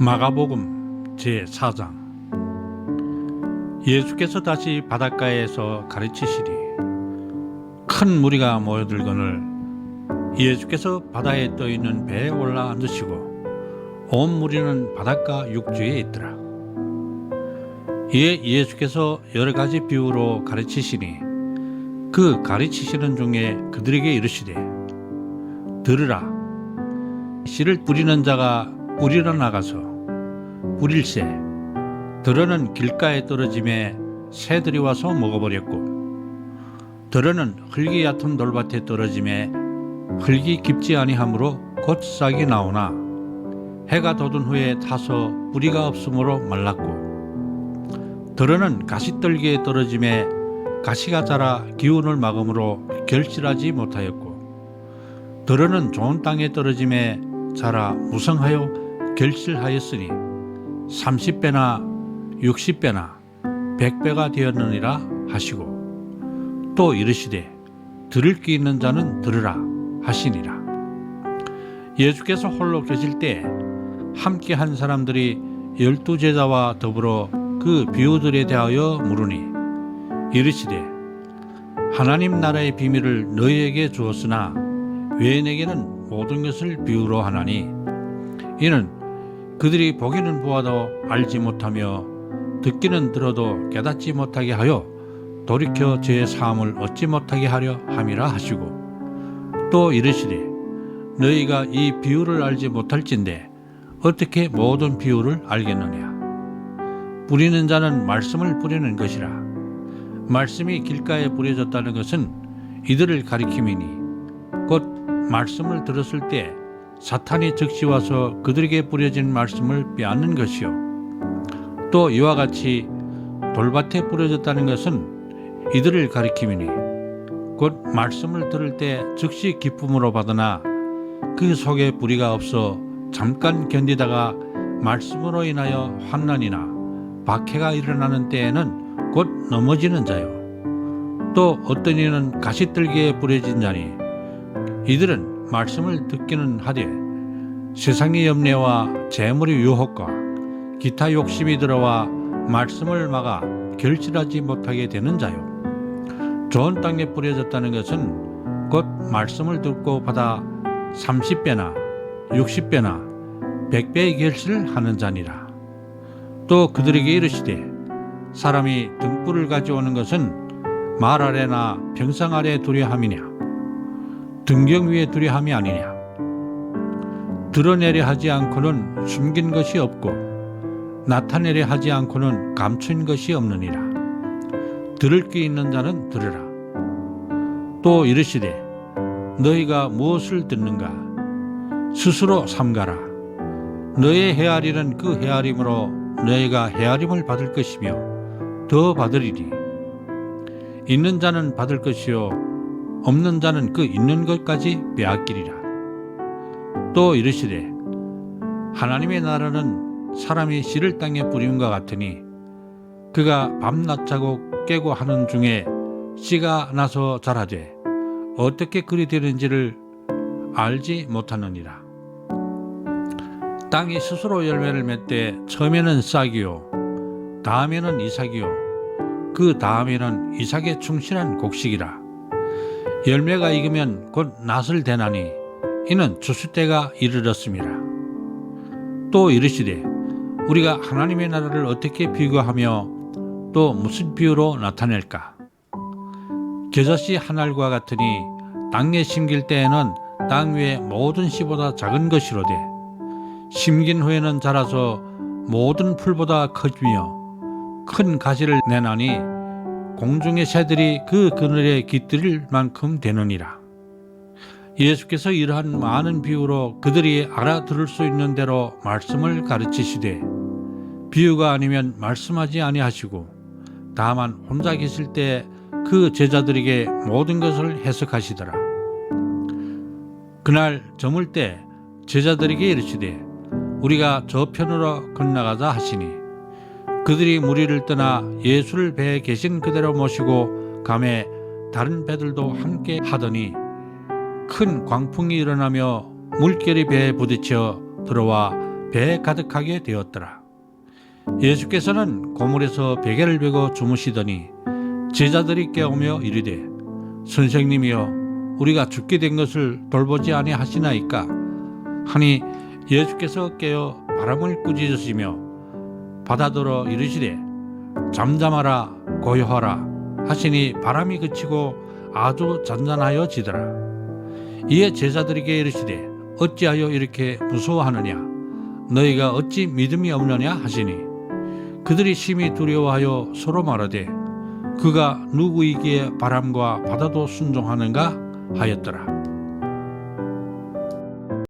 마가복음 제4장. 예수께서 다시 바닷가에서 가르치시니 큰 무리가 모여들거늘 예수께서 바다에 떠 있는 배에 올라 앉으시고 온 무리는 바닷가 육지에 있더라. 이에 예수께서 여러 가지 비유로 가르치시니 그 가르치시는 중에 그들에게 이르시되 들으라. 씨를 뿌리는 자가 뿌리러 나가서 뿌릴새. 들어는 길가에 떨어짐에 새들이 와서 먹어버렸고 들어는 흙이 얕은 돌밭에 떨어짐에 흙이 깊지 아니하므로 곧 싹이 나오나 해가 돋은 후에 타서 뿌리가 없으므로 말랐고 들어는 가시떨기에 떨어짐에 가시가 자라 기운을 막음으로 결실하지 못하였고 들어는 좋은 땅에 떨어짐에 자라 무성하여 결실하였으니 30배나 60배나 100배가 되었느니라 하시고 또 이르시되 들을 귀 있는 자는 들으라 하시니라. 예수께서 홀로 계실 때 함께 한 사람들이 열두 제자와 더불어 그 비유들에 대하여 물으니 이르시되 하나님 나라의 비밀을 너희에게 주었으나 왜 내게는 모든 것을 비유로 하나니? 이는 그들이 보기는 보아도 알지 못하며 듣기는 들어도 깨닫지 못하게 하여 돌이켜 제 사함을 얻지 못하게 하려 함이라 하시고 또 이르시되 너희가 이 비유를 알지 못할진대 어떻게 모든 비유를 알겠느냐? 뿌리는 자는 말씀을 뿌리는 것이라. 말씀이 길가에 뿌려졌다는 것은 이들을 가리킴이니 곧 말씀을 들었을 때 사탄이 즉시 와서 그들에게 뿌려진 말씀을 빼앗는 것이요. 또 이와 같이 돌밭에 뿌려졌다는 것은 이들을 가리킴이니 곧 말씀을 들을 때 즉시 기쁨으로 받으나 그 속에 뿌리가 없어 잠깐 견디다가 말씀으로 인하여 환난이나 박해가 일어나는 때에는 곧 넘어지는 자요. 또 어떤 이는 가시떨기에 뿌려진 자니 이들은 말씀을 듣기는 하되 세상의 염려와 재물의 유혹과 기타 욕심이 들어와 말씀을 막아 결실하지 못하게 되는 자요. 좋은 땅에 뿌려졌다는 것은 곧 말씀을 듣고 받아 30배나 60배나 100배의 결실을 하는 자니라. 또 그들에게 이르시되 사람이 등불을 가져오는 것은 말 아래나 병상 아래 두려 함이냐 등경 위에 두려 함이 아니냐? 드러내려 하지 않고는 숨긴 것이 없고 나타내려 하지 않고는 감춘 것이 없느니라. 들을 귀 있는 자는 들으라. 또 이르시되 너희가 무엇을 듣는가? 스스로 삼가라. 너의 헤아리는 그 헤아림으로 너희가 헤아림을 받을 것이며 더 받으리니. 있는 자는 받을 것이요 없는 자는 그 있는 것까지 빼앗기리라. 또 이르시되 하나님의 나라는 사람이 씨를 땅에 뿌림과 같으니 그가 밤낮 자고 깨고 하는 중에 씨가 나서 자라되 어떻게 그리 되는지를 알지 못하느니라. 땅이 스스로 열매를 맺되 처음에는 싹이요 다음에는 이삭이요 그 다음에는 이삭에 충실한 곡식이라 열매가 익으면 곧 낫을 대나니 이는 주수 때가 이르렀습니다. 또 이르시되 우리가 하나님의 나라를 어떻게 비교하며 또 무슨 비유로 나타낼까? 겨자씨 한 알과 같으니 땅에 심길 때에는 땅 위의 모든 씨보다 작은 것이로되 심긴 후에는 자라서 모든 풀보다 커지며 큰 가시를 내나니 공중의 새들이 그 그늘에 깃들일 만큼 되느니라. 예수께서 이러한 많은 비유로 그들이 알아들을 수 있는 대로 말씀을 가르치시되 비유가 아니면 말씀하지 아니하시고 다만 혼자 계실 때 그 제자들에게 모든 것을 해석하시더라. 그날 저물 때 제자들에게 이르시되 우리가 저편으로 건너가자 하시니 그들이 무리를 떠나 예수를 배에 계신 그대로 모시고 감에 다른 배들도 함께 하더니 큰 광풍이 일어나며 물결이 배에 부딪혀 들어와 배에 가득하게 되었더라. 예수께서는 고물에서 베개를 베고 주무시더니 제자들이 깨우며 이르되 선생님이여 우리가 죽게 된 것을 돌보지 아니하시나이까 하니 예수께서 깨어 바람을 꾸짖으시며 바다더러 이르시되 잠잠하라 고요하라 하시니 바람이 그치고 아주 잔잔하여 지더라. 이에 제자들에게 이르시되 어찌하여 이렇게 무서워하느냐? 너희가 어찌 믿음이 없느냐? 하시니 그들이 심히 두려워하여 서로 말하되 그가 누구이기에 바람과 바다도 순종하는가? 하였더라